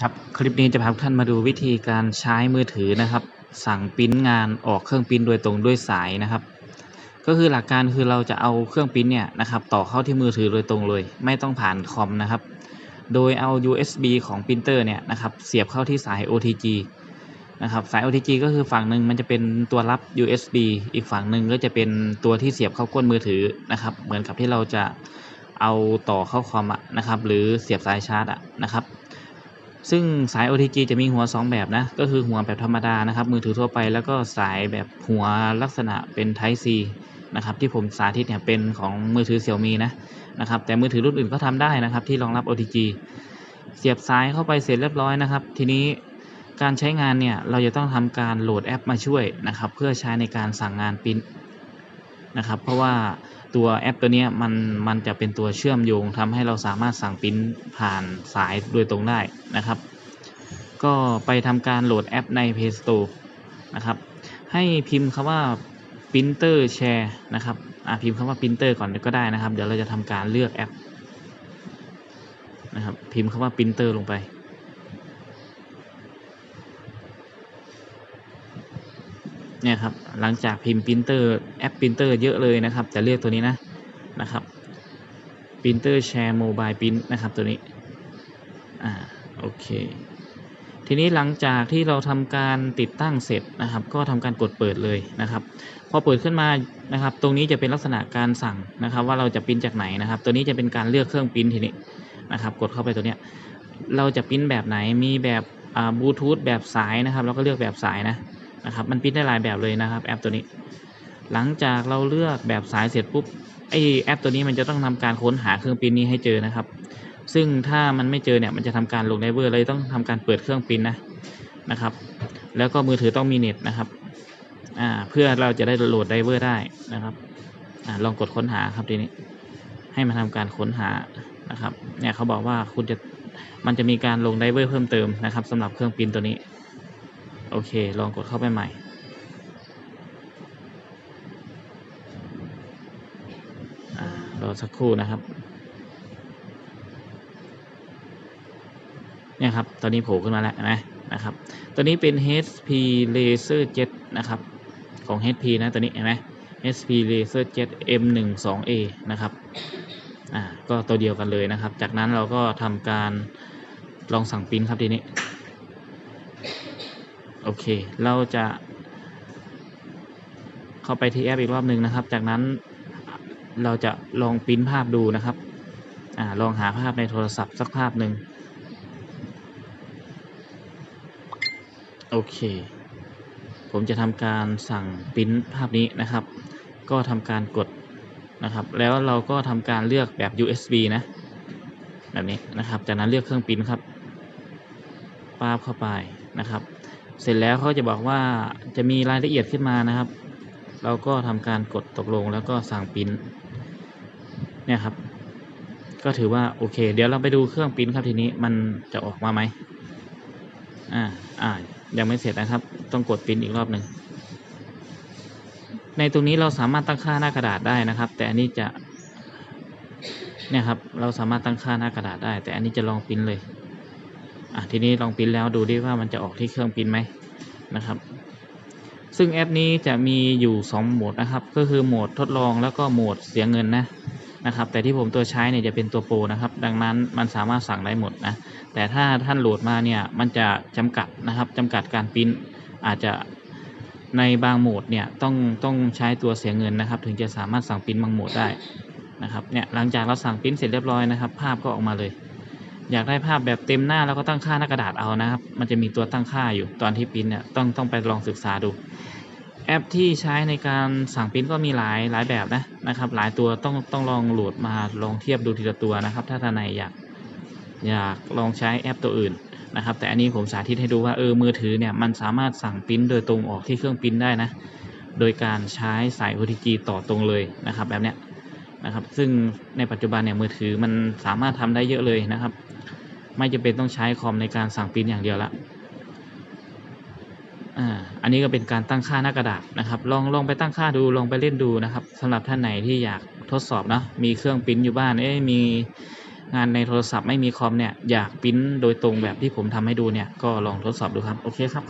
ครับคลิปนี้จะพาทุกท่านมาดูวิธีการใช้มือถือนะครับ สั่งปริ้นงานออกเครื่องปริ้นโดยตรงด้วยสายนะครับ ก็คือหลักการคือเราจะเอาเครื่องปริ้นเนี่ยนะครับต่อเข้าที่มือถือโดยตรงเลย ไม่ต้องผ่านคอมนะครับ โดยเอา USB ของปรินเตอร์เนี่ยนะครับเสียบเข้าที่สาย OTG นะครับสาย OTG ก็คือฝั่งหนึ่งมันจะเป็นตัวรับ USB อีกฝั่งหนึ่งก็จะเป็นตัวที่เสียบเข้าก้นมือถือนะครับ เหมือนกับที่เราจะเอาต่อเข้าคอมนะครับ หรือเสียบสายชาร์จอะนะครับ ซึ่งสาย OTG จะมีหัว 2 แบบนะ ก็คือหัวแบบธรรมดานะครับ มือถือทั่วไปแล้วก็สายแบบหัวลักษณะเป็น Type C นะครับที่ผมสาธิตเนี่ยเป็นของมือถือ Xiaomi นะนะครับแต่มือถือรุ่นอื่นก็ทำได้นะครับ ที่รองรับ OTG เสียบสายเข้าไปเสร็จเรียบร้อยนะครับ ทีนี้การใช้งานเนี่ยเราจะต้องทำการโหลดแอปมาช่วยนะครับ เพื่อใช้ในการสั่งงานปิ้นนะครับ เพราะว่า ตัวแอปตัวนี้มันมันจะเป็นตัวเชื่อมโยงทำให้เราสามารถสั่งปริ้นผ่านสายโดยตรงได้นะครับ ก็ไปทำการโหลดแอปใน Play Store นะครับให้พิมพ์คำว่า printer share นะครับอ่าพิมพ์คำว่า printer ก่อนก็ได้นะครับ เดี๋ยวเราจะทำการเลือกแอปนะครับพิมพ์คำว่า printer ลงไป เนี่ยครับหลังจากพิมพ์ printer แอป printer เยอะเลยนะครับ จะเรียกตัวนี้นะนะครับ printer share mobile print นะครับตัวนี้อ่าโอเคทีนี้หลังจากที่เราทำการติดตั้งเสร็จนะครับ ก็ทำการกดเปิดเลยนะครับ พอเปิดขึ้นมานะครับ ตรงนี้จะเป็นลักษณะการสั่งนะครับ ว่าเราจะปริ้นจากไหนนะครับ ตัวนี้จะเป็นการเลือกเครื่องปริ้นทีนี้นะครับ กดเข้าไปตัวเนี้ยเราจะปริ้นแบบไหนมีแบบบลูทูธแบบสายนะครับ เราก็เลือกแบบสายนะ นะครับ มันปริ้นได้หลายแบบเลยนะครับ แอปตัวนี้ หลังจากเราเลือกแบบสายเสร็จปุ๊บไอแอปตัวนี้มันจะต้องทำการค้นหาเครื่องปริ้นนี้ให้เจอนะครับ ซึ่งถ้ามันไม่เจอเนี่ยมันจะทำการลงไดเวอร์เลยต้องทำการเปิดเครื่องปริ้นนะนะครับ แล้วก็มือถือต้องมีเน็ตนะครับอ่าเพื่อเราจะได้โหลดไดเวอร์ได้นะครับอ่าลองกดค้นหาครับทีนี้ ให้มาทำการค้นหานะครับ เนี่ยเขาบอกว่าคุณจะมันจะมีการลงไดเวอร์เพิ่มเติมนะครับสำหรับเครื่องปริ้นตัวนี้ โอเค ลองกดเข้าไปใหม่อ่ารอสักครู่นะครับ เนี่ยครับ ตอนนี้โผล่ขึ้นมาแล้วนไหมนะครับ ตัวนี้เป็น HP Laser Jet นะครับ ของ HP นะ ตัวนี้เห็นไหม HP Laser Jet M12A นะครับ อ่า ก็ตัวเดียวกันเลยนะครับ จากนั้นเราก็ทำการลองสั่งปิ้นครับทีนี้ โอเค เราจะ เข้าไปที่แอปอีกรอบหนึ่งนะครับ จากนั้นเราจะลองปริ้นภาพดูนะครับอลองหาภาพในโทรศัพท์สักภาพหนึ่งโอเค ผมจะทำการสั่งปริ้นภาพนี้นะครับ ก็ทำการกดนะครับ แล้วเราก็ทำการเลือกแบบ USB นะ แบบนี้นะครับ จากนั้นเลือกเครื่องปริ้นครับปาบเข้าไปนะครับ เสร็จแล้วเขาจะบอกว่าจะมีรายละเอียดขึ้นมานะครับ เราก็ทำการกดตกลงแล้วก็สั่งปิ้นเนี่ยครับ ก็ถือว่าโอเค เดี๋ยวเราไปดูเครื่องปิ้นครับทีนี้มันจะออกมาไหมอ่าอ่ายังไม่เสร็จนะครับ ต้องกดปิ้นอีกรอบหนึ่งในตรงนี้เราสามารถตั้งค่าหน้ากระดาษได้นะครับ แต่อันนี้จะเนี่ยครับเราสามารถตั้งค่าหน้ากระดาษได้ แต่อันนี้จะลองปิ้นเลย อะทีนี้ลองปริ้นแล้วดูดิว่ามันจะออกที่เครื่องปริ้นไหมนะครับ ซึ่งแอปนี้จะมีอยู่ 2 โหมดนะครับ ก็คือโหมดทดลองแล้วก็โหมดเสียเงินนะนะครับ แต่ที่ผมตัวใช้เนี่ยจะเป็นตัวโปรนะครับ ดังนั้นมันสามารถสั่งได้หมดนะ แต่ถ้าท่านโหลดมาเนี่ยมันจะจำกัดนะครับจำกัดการปริ้นอาจจะในบางโหมดเนี่ยต้องต้องใช้ตัวเสียเงินนะครับ ถึงจะสามารถสั่งปริ้นบางโหมดได้นะครับเนี่ยหลังจากเราสั่งปริ้นเสร็จเรียบร้อยนะครับ ภาพก็ออกมาเลย อยากได้ภาพแบบเต็มหน้าแล้วก็ตั้งค่าหน้ากระดาษเอานะครับ มันจะมีตัวตั้งค่าอยู่ตอนที่ปริ้นเนี่ยต้องต้องไปลองศึกษาดู แอปที่ใช้ในการสั่งปริ้นก็มีหลายหลายแบบนะนะครับ หลายตัวต้องต้องลองโหลดมาลองเทียบดูทีละตัวนะครับ ถ้าท่านใดอยากอยากลองใช้แอปตัวอื่นนะครับ แต่อันนี้ผมสาธิตให้ดูว่าเออมือถือเนี่ยมันสามารถสั่งปริ้นโดยตรงออกที่เครื่องปริ้นได้นะ โดยการใช้สาย OTG ต่อตรงเลยนะครับแบบเนี้ย นะครับ ซึ่งในปัจจุบันเนี่ยมือถือมันสามารถทำได้เยอะเลยนะครับ ไม่จำเป็นต้องใช้คอมในการสั่งปริ้นอย่างเดียวละอันนี้ก็เป็นการตั้งค่าหน้ากระดาษนะครับ ลองลองไปตั้งค่าดูลองไปเล่นดูนะครับสำหรับท่านไหนที่อยากทดสอบนะมีเครื่องปริ้นอยู่บ้านเอ้มีงานในโทรศัพท์ไม่มีคอมเนี่ยอยากปริ้นโดยตรงแบบที่ผมทำให้ดูเนี่ยก็ลองทดสอบดูครับโอเคครับ